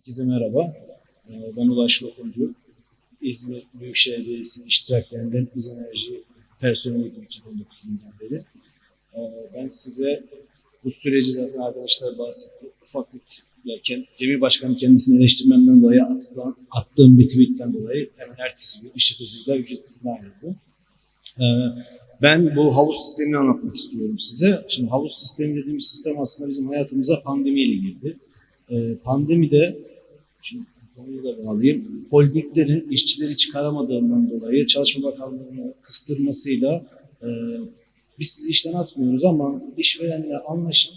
Herkese merhaba. Ee, Ben Ulaş Lokumcu. İzmir Büyükşehir Belediyesi'nin iştiraklerinden Biz Enerji personeliydim 2019 yılından beri. Ee, Ben size bu süreci zaten arkadaşlar bahsetti. Ufak bir tip- ya kend- Cemil Başkanı kendisini eleştirmemden dolayı atılan, attığım bir tweetten dolayı hemen ertesi gün ışık hızıyla ücretsiz ayrıldı. Ee, Ben bu havuz sistemini anlatmak istiyorum size. Şimdi havuz sistemi dediğimiz sistem aslında bizim hayatımıza pandemiyle girdi. Pandemide, şimdi konuyu da bağlayayım, holdinglerin işçileri çıkaramadığından dolayı Çalışma Bakanlığı'nın kıstırmasıyla e, biz sizi işten atmıyoruz ama işverenle anlaşın,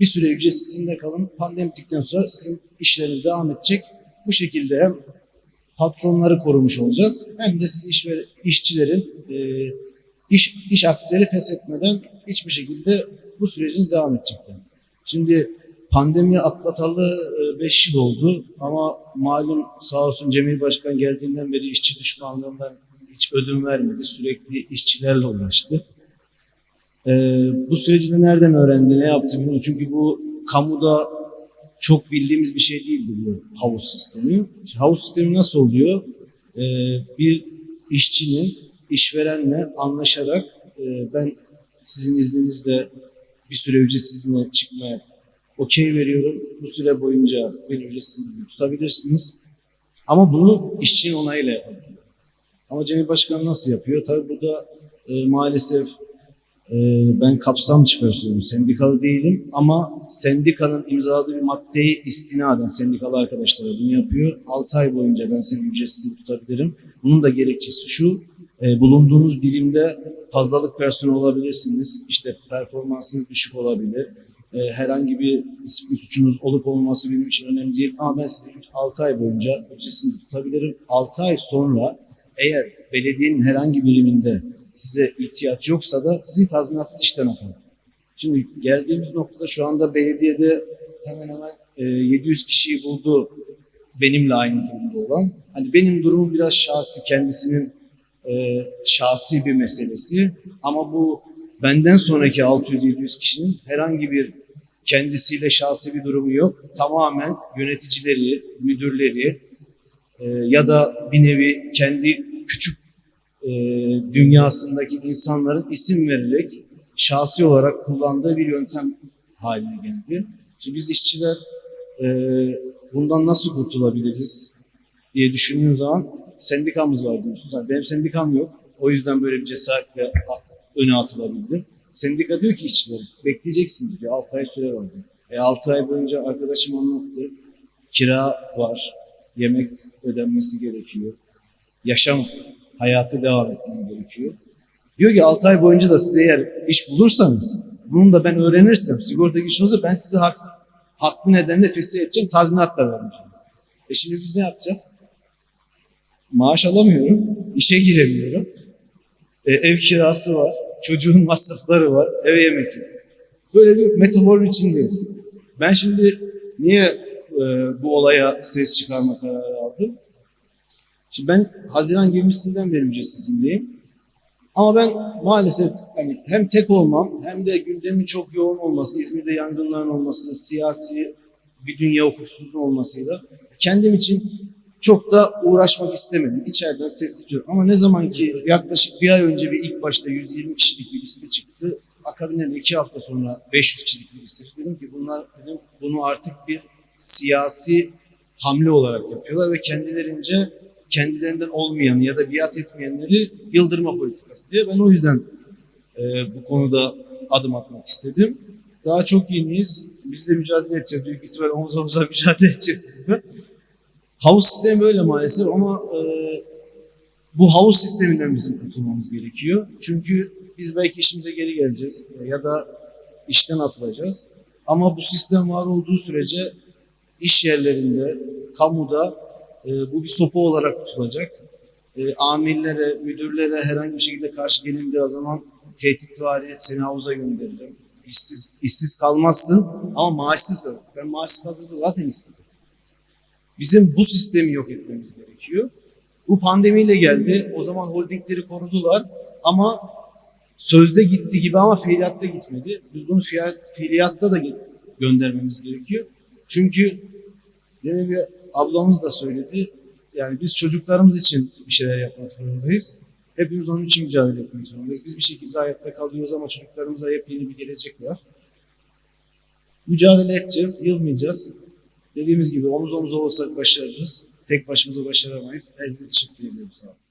bir süre ücretsiz izinde kalın, pandemi bittikten sonra sizin işleriniz devam edecek. Bu şekilde hem patronları korumuş olacağız hem de siz işver, işçilerin e, iş, iş aktifleri feshetmeden hiçbir şekilde bu süreciniz devam edecek. Şimdi pandemi atlatalı 5 yıl oldu ama malum sağ olsun Cemil Başkan geldiğinden beri işçi düşmanlığından hiç ödün vermedi. Sürekli işçilerle uğraştı. E, bu süreci de nereden öğrendi, ne yaptı bilmiyorum. Çünkü bu kamuda çok bildiğimiz bir şey değildi bu havuz sistemi. Havuz sistemi nasıl oluyor? E, bir işçinin işverenle anlaşarak e, ben sizin izninizle bir süre ücretsiz izne çıkmaya okey veriyorum. Bu süre boyunca beni ücretsiz izne tutabilirsiniz. Ama bunu işçinin onayıyla yapabiliyor. Ama Cemil Başkan nasıl yapıyor? Tabii bu da e, maalesef e, ben kapsamcı personelim, sendikalı değilim ama sendikanın imzaladığı bir maddeyi istinaden sendikalı arkadaşlara bunu yapıyor. 6 ay boyunca ben seni ücretsiz tutabilirim. Bunun da gerekçesi şu, e, bulunduğunuz birimde fazlalık personel olabilirsiniz. İşte performansınız düşük olabilir. E, herhangi bir disiplin suçunuz olup olmaması benim için önemli değil. Ama ben sizi 6 ay boyunca ücretsiz tutabilirim. 6 ay sonra eğer belediyenin herhangi biriminde size ihtiyaç yoksa da sizi tazminatsız işten atarım. Şimdi geldiğimiz noktada şu anda belediyede hemen hemen e, 700 kişiyi buldu benimle aynı durumda olan. Hani benim durumum biraz şahsi, kendisinin e, şahsi bir meselesi. Ama bu benden sonraki 600-700 kişinin herhangi bir kendisiyle şahsi bir durumu yok. Tamamen yöneticileri, müdürleri e, ya da bir nevi kendi küçük e, dünyasındaki insanların isim vererek şahsi olarak kullandığı bir yöntem haline geldi. Şimdi biz işçiler e, bundan nasıl kurtulabiliriz diye düşündüğüm zaman sendikamız var diyorsunuz. Yani benim sendikam yok. O yüzden böyle bir cesaretle öne atılabildim. Sendika diyor ki işçiler bekleyeceksiniz diyor. 6 ay süre var diyor. E 6 ay boyunca arkadaşım anlattı. Kira var. Yemek ödenmesi gerekiyor. Yaşam hayatı devam etmem gerekiyor. Diyor ki 6 ay boyunca da size eğer iş bulursanız bunu da ben öğrenirsem sigorta girişinizi ben sizi haksız haklı nedenle fesih edeceğim tazminat da vermeyeceğim. E şimdi biz ne yapacağız? Maaş alamıyorum, işe giremiyorum. E, ev kirası var, çocuğun masrafları var, eve yemek yok. Böyle bir metaforun içindeyiz. Ben şimdi niye e, bu olaya ses çıkarma kararı aldım? Şimdi ben Haziran 20'sinden beri ücretsizindeyim. Ama ben maalesef hani hem tek olmam hem de gündemin çok yoğun olması, İzmir'de yangınların olması, siyasi bir dünya hukuksuzluğun olmasıyla kendim için çok da uğraşmak istemedim. İçeriden sessizce. Ama ne zaman ki yaklaşık bir ay önce bir ilk başta 120 kişilik bir liste çıktı. Akabinde de iki hafta sonra 500 kişilik bir liste. Dedim ki bunlar dedim, bunu artık bir siyasi hamle olarak yapıyorlar ve kendilerince kendilerinden olmayan ya da biat etmeyenleri yıldırma politikası diye ben o yüzden e, bu konuda adım atmak istedim. Daha çok yeniyiz. Biz de mücadele edeceğiz. Büyük ihtimal omuz omuza mücadele edeceğiz sizle. Havuz sistemi böyle maalesef ama e, bu havuz sisteminden bizim kurtulmamız gerekiyor. Çünkü biz belki işimize geri geleceğiz e, ya da işten atılacağız. Ama bu sistem var olduğu sürece iş yerlerinde, kamuda e, bu bir sopa olarak tutulacak. E, amirlere, müdürlere herhangi bir şekilde karşı gelindiği zaman tehditvari seni havuza gönderirim. İşsiz, işsiz kalmazsın ama maaşsız kalır. Ben maaşsız kaldığımda zaten işsizim. Bizim bu sistemi yok etmemiz gerekiyor. Bu pandemiyle geldi. O zaman holdingleri korudular ama sözde gitti gibi ama fiiliyatta gitmedi. Biz bunu fiiliyatta da göndermemiz gerekiyor. Çünkü demin bir ablamız da söyledi. Yani biz çocuklarımız için bir şeyler yapmak zorundayız. Hepimiz onun için mücadele etmek zorundayız. Biz bir şekilde hayatta kalıyoruz ama çocuklarımıza hep yeni bir gelecek var. Mücadele edeceğiz, yılmayacağız. Dediğimiz gibi omuz omuz olursak başarırız. Tek başımıza başaramayız. Elinize teşekkür ediyorum. Sağ olun.